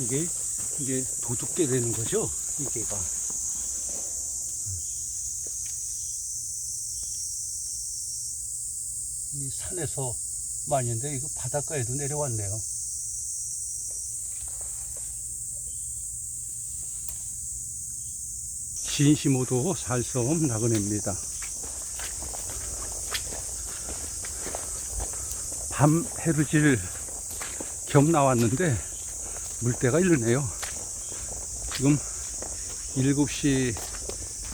이게 이제 도둑게 되는 거죠. 이게가. 이 산에서 많이인데 이거 바닷가에도 내려왔네요. 진심으로 살섬 나그네입니다. 밤 해루질 겸 나왔는데 물때가 이르네요. 지금 7시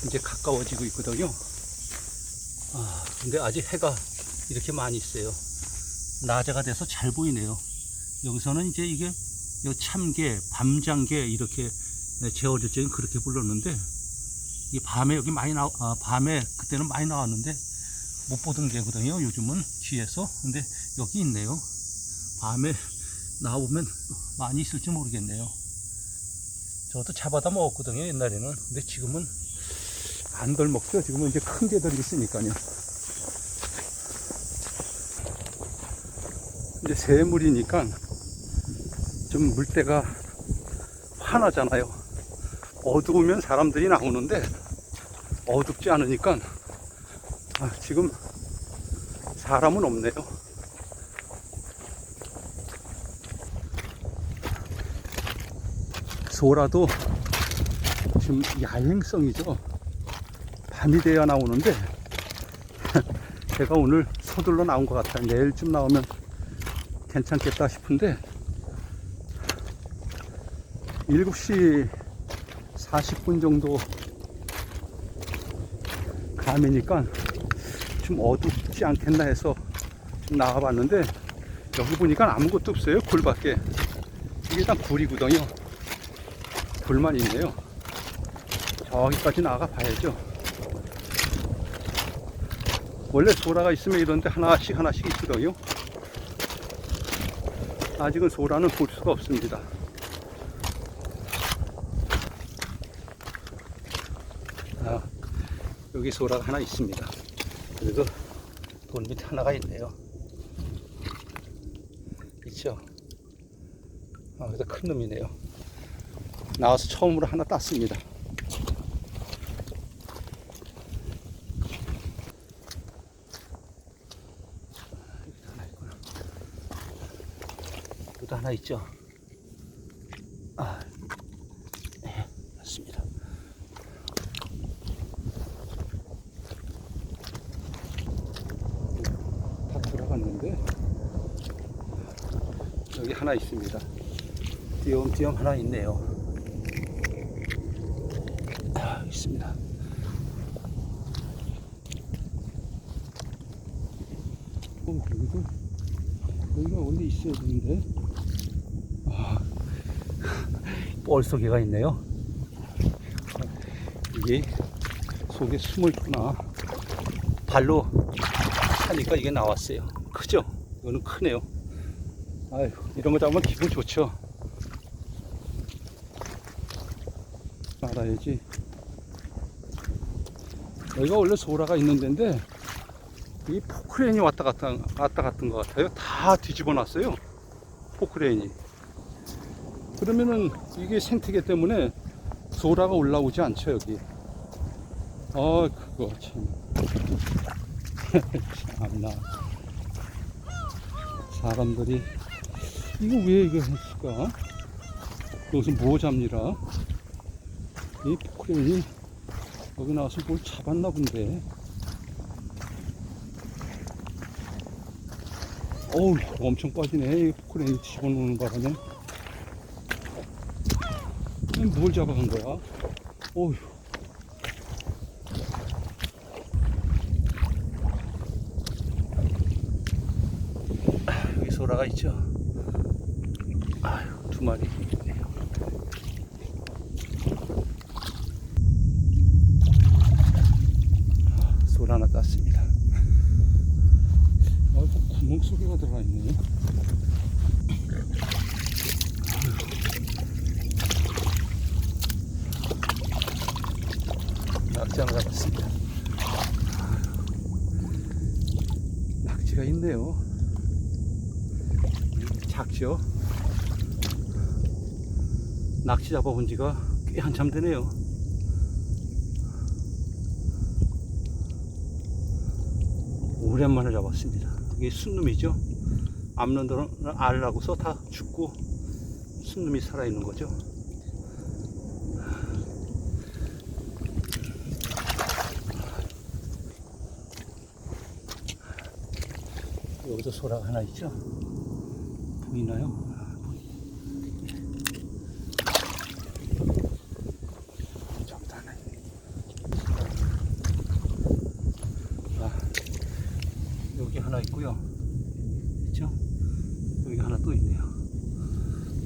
이제 가까워지고 있거든요. 아, 근데 아직 해가 이렇게 많이 있어요. 낮에가 돼서 잘 보이네요. 여기서는 이제 이게 요 참개, 밤장개 이렇게 제 어릴 적엔 그렇게 불렀는데 이 밤에 여기 많이 나 아, 밤에 그때는 많이 나왔는데 못 보던 개거든요. 요즘은 뒤에서 근데 여기 있네요. 밤에 나오면 많이 있을지 모르겠네요. 저도 잡아다 먹었거든요. 옛날에는 근데 지금은 안 덜 먹죠. 지금은 이제 큰 개들이 있으니까요. 이제 새물이니까 좀 물때가 환하잖아요. 어두우면 사람들이 나오는데 어둡지 않으니까 아, 지금 사람은 없네요. 소라도 지금 야행성이죠. 밤이 돼야 나오는데 제가 오늘 서둘러 나온 것 같아요. 내일쯤 나오면 괜찮겠다 싶은데 7시 40분 정도 감이니까 좀 어둡지 않겠나 해서 좀 나와봤는데 여기 보니까 아무것도 없어요 굴밖에 이게 다 굴이거든요 굴만 있네요 저기까지 나가 봐야죠 원래 소라가 있으면 이런데 하나씩 하나씩 있거든요 아직은 소라는 볼 수가 없습니다 아, 여기 소라가 하나 있습니다. 그래도 돌 밑에 하나가 있네요. 있죠? 아, 그래도 큰 놈이네요. 나와서 처음으로 하나 땄습니다. 여기도 하나 있죠? 아, 네, 맞습니다. 다 들어갔는데 여기 하나 있습니다. 띄엄띄엄 하나 있네요. 아, 있습니다. 어, 여기도 여기가 원래 있어야 되는데 아, 뻘속에가 있네요. 이게 속에 숨을 있구나. 발로 하니까 이게 나왔어요. 크죠? 이거는 크네요. 아유, 이런 거 잡으면 기분 좋죠. 알아야지. 여기가 원래 소라가 있는 데인데, 이 포크레인이 왔다 갔다, 왔다 갔던 것 같아요. 다 뒤집어 놨어요. 포크레인이. 그러면은 이게 생태계 때문에 소라가 올라오지 않죠, 여기. 어, 그거 참. 참나 사람들이 이거 왜 이거 했을까 여기서 뭐 잡니라 이 포크레인이 여기 나와서 뭘 잡았나 본데. 어우 엄청 빠지네. 이 포크레인이 집어넣는 바람에 이뭘 잡아간 거야? 어휴. 여기 소라가 있죠. 아유, 두 마리 있네요. 소라 하나 땄습니다. 아이고, 구멍 속에가 들어가 있네. 낙지 하나 잡았습니다. 낙지가 있네요. 작죠? 낚시 잡아본 지가 꽤 한참 되네요. 오랜만에 잡았습니다. 이게 순놈이죠. 앞놈들은 알라고서 다 죽고 순놈이 살아있는 거죠. 여기도 소라가 하나 있죠? 보이나요? 아, 보이- 저기도 하나 있네. 아, 여기 하나 있고요. 있죠? 여기 하나 또 있네요.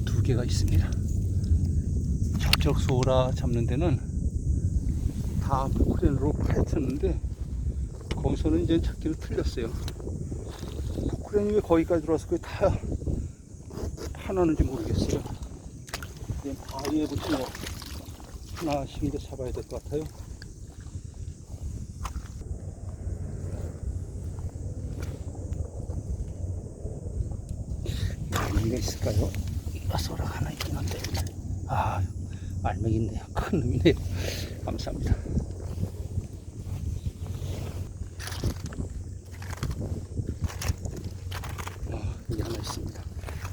두 개가 있습니다. 저쪽 소라 잡는 데는 다 포크렌으로 파헤쳤는데 거기서는 이제 찾기를 틀렸어요. 포크렌이 왜 거기까지 들어와서 그게 다 파나는지 모르겠어요. 바위에 붙인 거 하나씩 이제 잡아야 될 것 같아요. 알맹이가 있을까요? 아, 소라 하나 있긴 한데. 아, 알맹이 있네요. 큰 놈이네요. 감사합니다. 아, 여기 하나 있습니다.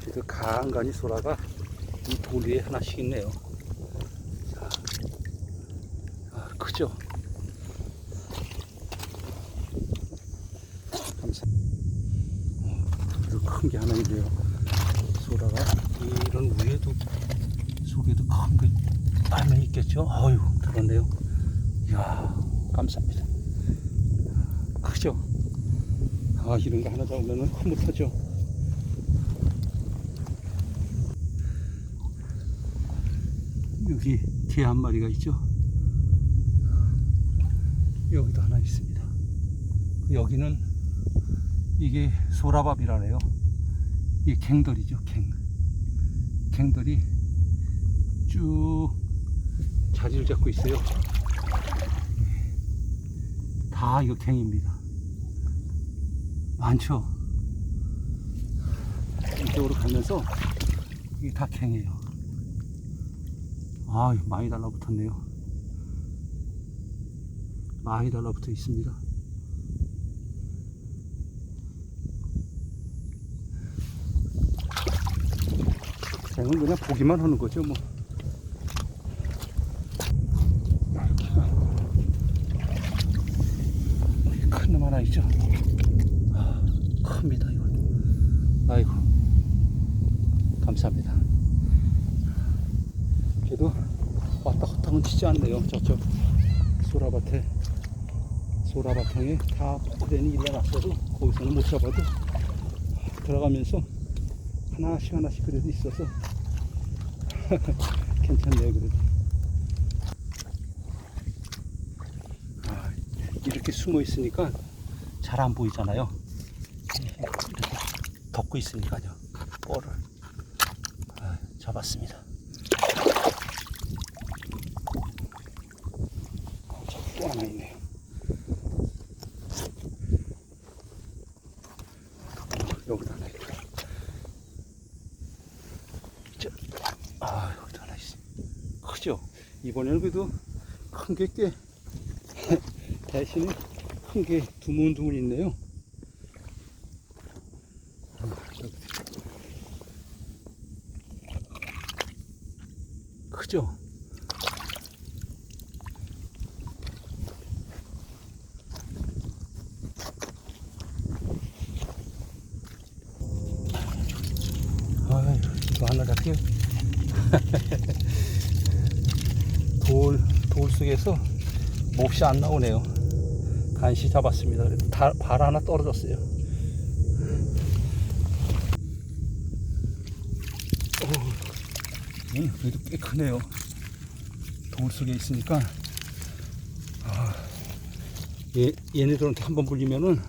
그래도 간간히 소라가 이 돌 위에 하나씩 있네요. 자, 아, 크죠? 감사. 그래도 큰게 하나 있네요. 소라가 이런 위에도 속에도 큰게 알맹이 있겠죠? 아유 들었네요. 이야 감사합니다. 크죠? 아 이런 거 하나 잡으면 흐뭇하죠. 여기 개 한 마리가 있죠. 여기도 하나 있습니다. 여기는 이게 소라밥이라네요. 이게 갱돌이죠, 갱. 갱돌이 쭉 자리를 잡고 있어요. 다 이거 갱입니다. 많죠? 이쪽으로 가면서 이게 다 갱이에요. 아, 많이 달라붙었네요. 많이 달라붙어 있습니다. 갱은 그냥 보기만 하는 거죠, 뭐. 큰 놈 하나 있죠? 아, 큽니다, 이건. 아이고. 감사합니다. 그래도 왔다 갔다 는 치지 않네요. 저쪽 소라밭에. 소라바탕에 다 포크레인이 일러놨어도 거기서는 못 잡아도 들어가면서 하나씩 하나씩 그래도 있어서 괜찮네요 그래도. 아, 이렇게 숨어 있으니까 잘 안 보이잖아요. 이렇게 덮고 있으니까요. 뻘을. 아, 잡았습니다. 어, 저기 또 하나 있네요 어, 여기도 하나 있고 저, 아, 여기도 하나 있어. 크죠? 이번에는 그래도 큰 게 꽤, 대신에 큰 게 두문두문 있네요. 크죠? 아유, 이거 하나 잡게. 속에서 몹시 안 나오네요. 간시 잡았습니다. 그래도 다, 발 하나 떨어졌어요. 오, 얘 그래도 꽤 크네요. 돌 속에 있으니까. 아, 얘, 얘네들한테 한번 물리면은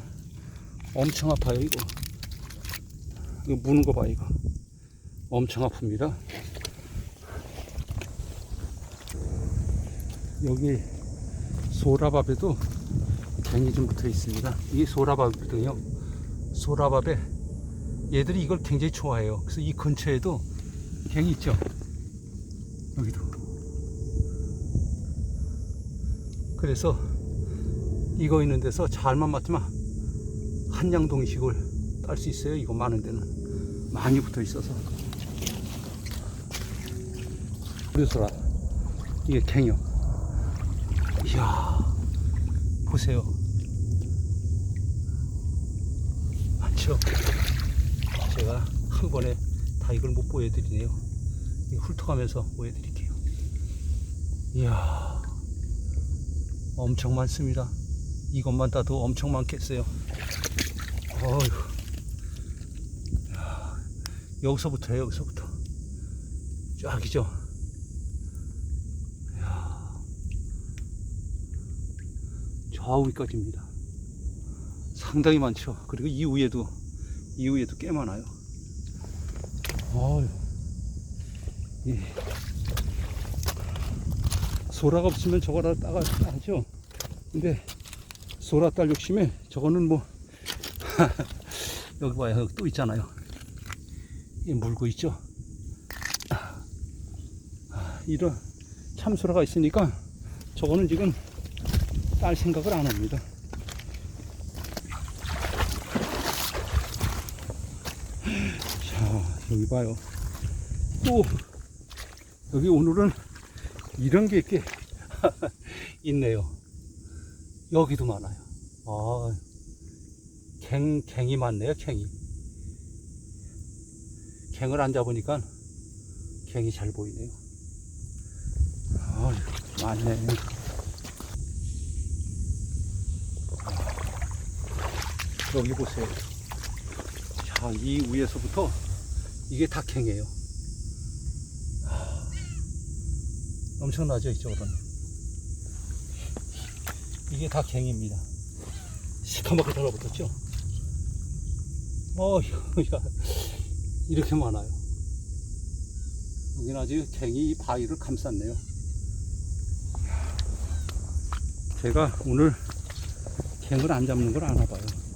엄청 아파요, 이거. 이거 무는 거 봐, 이거. 엄청 아픕니다. 여기 소라밥에도 갱이 좀 붙어 있습니다. 이 소라밥이거든요. 소라밥에 얘들이 이걸 굉장히 좋아해요. 그래서 이 근처에도 갱이 있죠. 여기도. 그래서 이거 있는 데서 잘만 맞으면 한양동식을 딸 수 있어요. 이거 많은 데는 많이 붙어 있어서. 그래서라 이게 갱이요. 이야 보세요. 많죠. 제가 한 번에 다 이걸 못 보여드리네요. 훑어가면서 보여드릴게요. 이야 엄청 많습니다. 이것만 따도 엄청 많겠어요. 어휴. 야, 여기서부터요, 여기서부터. 쫙이죠. 이야. 저 위까지입니다. 상당히 많죠. 그리고 이후에도, 이후에도 꽤 많아요. 어휴. 이 소라가 없으면 저거라 따가 하죠. 근데 소라 딸 욕심에 저거는 뭐 여기 봐요 여기 또 있잖아요 이 물고 있죠 아, 이런 참소라가 있으니까 저거는 지금 딸 생각을 안 합니다 자 여기 봐요 또 여기 오늘은 이런 게 꽤 있네요 여기도 많아요 아 갱, 갱이 많네요, 갱이. 갱을 안 잡으니까 갱이 잘 보이네요. 아, 많네. 여기 보세요. 자, 이 위에서부터 이게. 아, 엄청나죠, 이쪽으로는. 이게 다 갱입니다. 시커멓게 달라붙었죠? 어휴, 야, 이렇게 많아요. 여기는 아주 갱이 이 바위를 감쌌네요. 제가 오늘 갱을 안 잡는 걸 아나 봐요.